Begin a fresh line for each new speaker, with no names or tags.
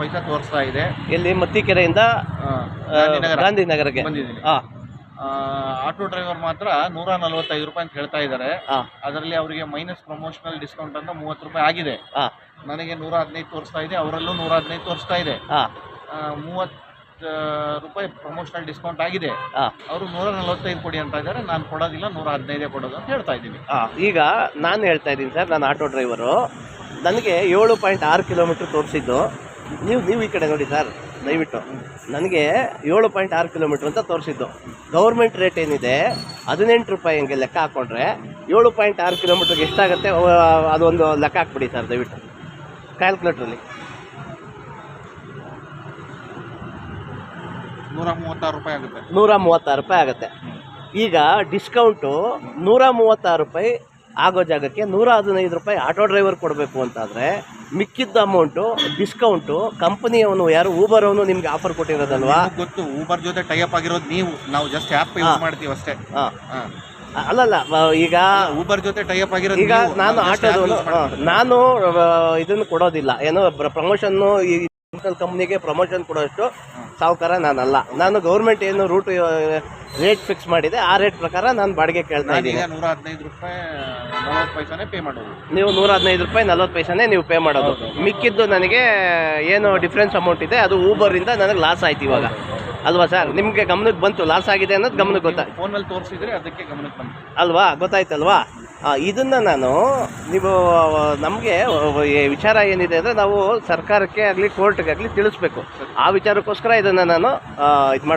ಪೈಸಾ ತೋರಿಸ್ತಾ ಇದೆ.
ಇಲ್ಲಿ ಮತ್ತಿಕೆರೆಯಿಂದ ಕೆರೆಯಿಂದ
ಗಾಂಧಿ
ನಗರಕ್ಕೆ.
ಬಂದಿದ್ದೀನಿ. ಆಟೋ ಡ್ರೈವರ್ ಮಾತ್ರ ನೂರ ನಲವತ್ತೈದು ರೂಪಾಯಿ ಅಂತ ಹೇಳ್ತಾ ಇದ್ದಾರೆ. ಅದರಲ್ಲಿ ಅವರಿಗೆ ಮೈನಸ್ ಪ್ರಮೋಷನಲ್ ಡಿಸ್ಕೌಂಟ್ ಅಂತ ಮೂವತ್ತು ರೂಪಾಯಿ ಆಗಿದೆ. ನನಗೆ ನೂರ ಹದಿನೈದು ತೋರಿಸ್ತಾ ಇದೆ ಅವರಲ್ಲೂ ನೂರ ಹದಿನೈದು ತೋರಿಸ್ತಾ ಇದೆ. ಮೂವತ್ತು ರೂಪಾಯಿ ಪ್ರಮೋಷನಲ್ ಡಿಸ್ಕೌಂಟ್ ಆಗಿದೆ. ಅವರು ನೂರ ನಲವತ್ತೈದು ಕೊಡಿ ಅಂತ ಇದ್ದಾರೆ ನಾನು ಕೊಡೋದಿಲ್ಲ ನೂರ ಹದಿನೈದೇ ಕೊಡೋದು ಅಂತ ಹೇಳ್ತಾ ಇದ್ದೀನಿ.
ಈಗ ನಾನು ಹೇಳ್ತಾ ಇದ್ದೀನಿ ಸರ್ ನಾನು ಆಟೋ ಡ್ರೈವರು. ನನಗೆ ಏಳು ಪಾಯಿಂಟ್ ಆರು ಕಿಲೋಮೀಟ್ರ್ ತೋರಿಸಿದ್ದು. ನೀವು ನೀವು ಈ ಕಡೆ ನೋಡಿ ಸರ್ ದಯವಿಟ್ಟು. ನನಗೆ ಏಳು ಪಾಯಿಂಟ್ ಆರು ಕಿಲೋಮೀಟ್ರ್ ಅಂತ ತೋರಿಸಿದ್ದು. ಗೌರ್ಮೆಂಟ್ ರೇಟ್ ಏನಿದೆ ಹದಿನೆಂಟು ರೂಪಾಯಿ ಹಂಗೆ ಲೆಕ್ಕ ಹಾಕ್ಕೊಂಡ್ರೆ ಏಳು ಪಾಯಿಂಟ್ ಆರು ಕಿಲೋಮೀಟ್ರಿಗೆ ಎಷ್ಟಾಗುತ್ತೆ ಅದೊಂದು ಲೆಕ್ಕ ಹಾಕ್ಬಿಡಿ ಸರ್ ದಯವಿಟ್ಟು. ಕ್ಯಾಲ್ಕುಲೇಟ್ರಲ್ಲಿ
ನೂರ ಮೂವತ್ತಾರು ರೂಪಾಯಿ ಆಗುತ್ತೆ.
ನೂರ ಮೂವತ್ತಾರು ರೂಪಾಯಿ ಆಗುತ್ತೆ. ಈಗ ಡಿಸ್ಕೌಂಟು ನೂರ ಮೂವತ್ತಾರು ರೂಪಾಯಿ ಆಗೋ ಜಾಗಕ್ಕೆ ನೂರ ಹದಿನೈದು ರೂಪಾಯಿ ಆಟೋ ಡ್ರೈವರ್ ಕೊಡಬೇಕು ಅಂತಾದರೆ ಮಿಕ್ಕಿದ್ದ ಅಮೌಂಟು ಡಿಸ್ಕೌಂಟು ಕಂಪನಿಯವನು ಯಾರು ಊಬರ್ ಅವನು ನಿಮ್ಗೆ ಆಫರ್ ಕೊಟ್ಟಿರೋದಲ್ವಾ?
ಗೊತ್ತು ಊಬರ್ ಜೊತೆ ಟೈಅಪ್ ಆಗಿರೋದು ನೀವು. ನಾವು ಜಸ್ಟ್ ಆ್ಯಪ್ ಯೂಸ್ ಮಾಡ್ತೀವಿ ಅಷ್ಟೇ.
ಹಾಂ.
ಹಾ.
ಅಲ್ಲಲ್ಲ ಈಗ
ಊಬರ್ ಜೊತೆ ಟೈಅಪ್ ಆಗಿರೋದು
ಈಗ ನಾನು
ಆಟೋ
ಆಟೋದವನು ನಾನು ಇದನ್ನು ಕೊಡೋದಿಲ್ಲ. ಏನೋ ಪ್ರಮೋಷನ್ನು ಈ ಕಂಪ್ನಿಗೆ ಪ್ರಮೋಷನ್ ಕೊಡೋಷ್ಟು ಸಾವುಕಾರ ನಾನಲ್ಲ. ನಾನು ಗೌರ್ಮೆಂಟ್ ಏನು ರೂಟ್ ರೇಟ್ ಫಿಕ್ಸ್ ಮಾಡಿದೆ. ಆ ರೇಟ್ ಪ್ರಕಾರ ನಾನು ಬಾಡಿಗೆ ಕೇಳ್ತಾ ಇದ್ದೀನಿ.
ನೂರ ಹದಿನೈದು ರೂಪಾಯಿ ನಲವತ್ತು ಪೈಸಾನೇ ಪೇ ಮಾಡೋದು.
ನೀವು ನೂರ ಹದಿನೈದು ರೂಪಾಯಿ ನಲವತ್ತು ಪೈಸಾನೇ ನೀವು ಪೇ ಮಾಡೋದು. ಮಿಕ್ಕಿದ್ದು ನನಗೆ ಏನು ಡಿಫ್ರೆನ್ಸ್ ಅಮೌಂಟ್ ಇದೆ ಅದು ಊಬರಿಂದ ನನಗೆ ಲಾಸ್ ಆಯ್ತು ಇವಾಗ. ಅಲ್ವಾ ಸರ್? ನಿಮಗೆ ಗಮನಕ್ಕೆ ಬಂತು ಲಾಸ್ ಆಗಿದೆ ಅನ್ನೋದು ಗಮನಕ್ಕೆ ಗೊತ್ತಾ?
ಫೋನಲ್ಲಿ ತೋರಿಸಿದ್ರೆ ಅದಕ್ಕೆ ಗಮನಕ್ಕೆ ಬಂತು.
ಅಲ್ವಾ? ಗೊತ್ತಾಯ್ತಲ್ವಾ? ಇದನ್ನ ನಾನು ನೀವು ನಮಗೆ ವಿಚಾರ ಏನಿದೆ ಅಂದರೆ ನಾವು ಸರ್ಕಾರಕ್ಕೆ ಆಗಲಿ ಕೋರ್ಟ್ಗೆ ಆಗಲಿ ತಿಳಿಸ್ಬೇಕು. ಆ ವಿಚಾರಕ್ಕೋಸ್ಕರ ಇದನ್ನು ನಾನು ಇದು ಮಾಡಿ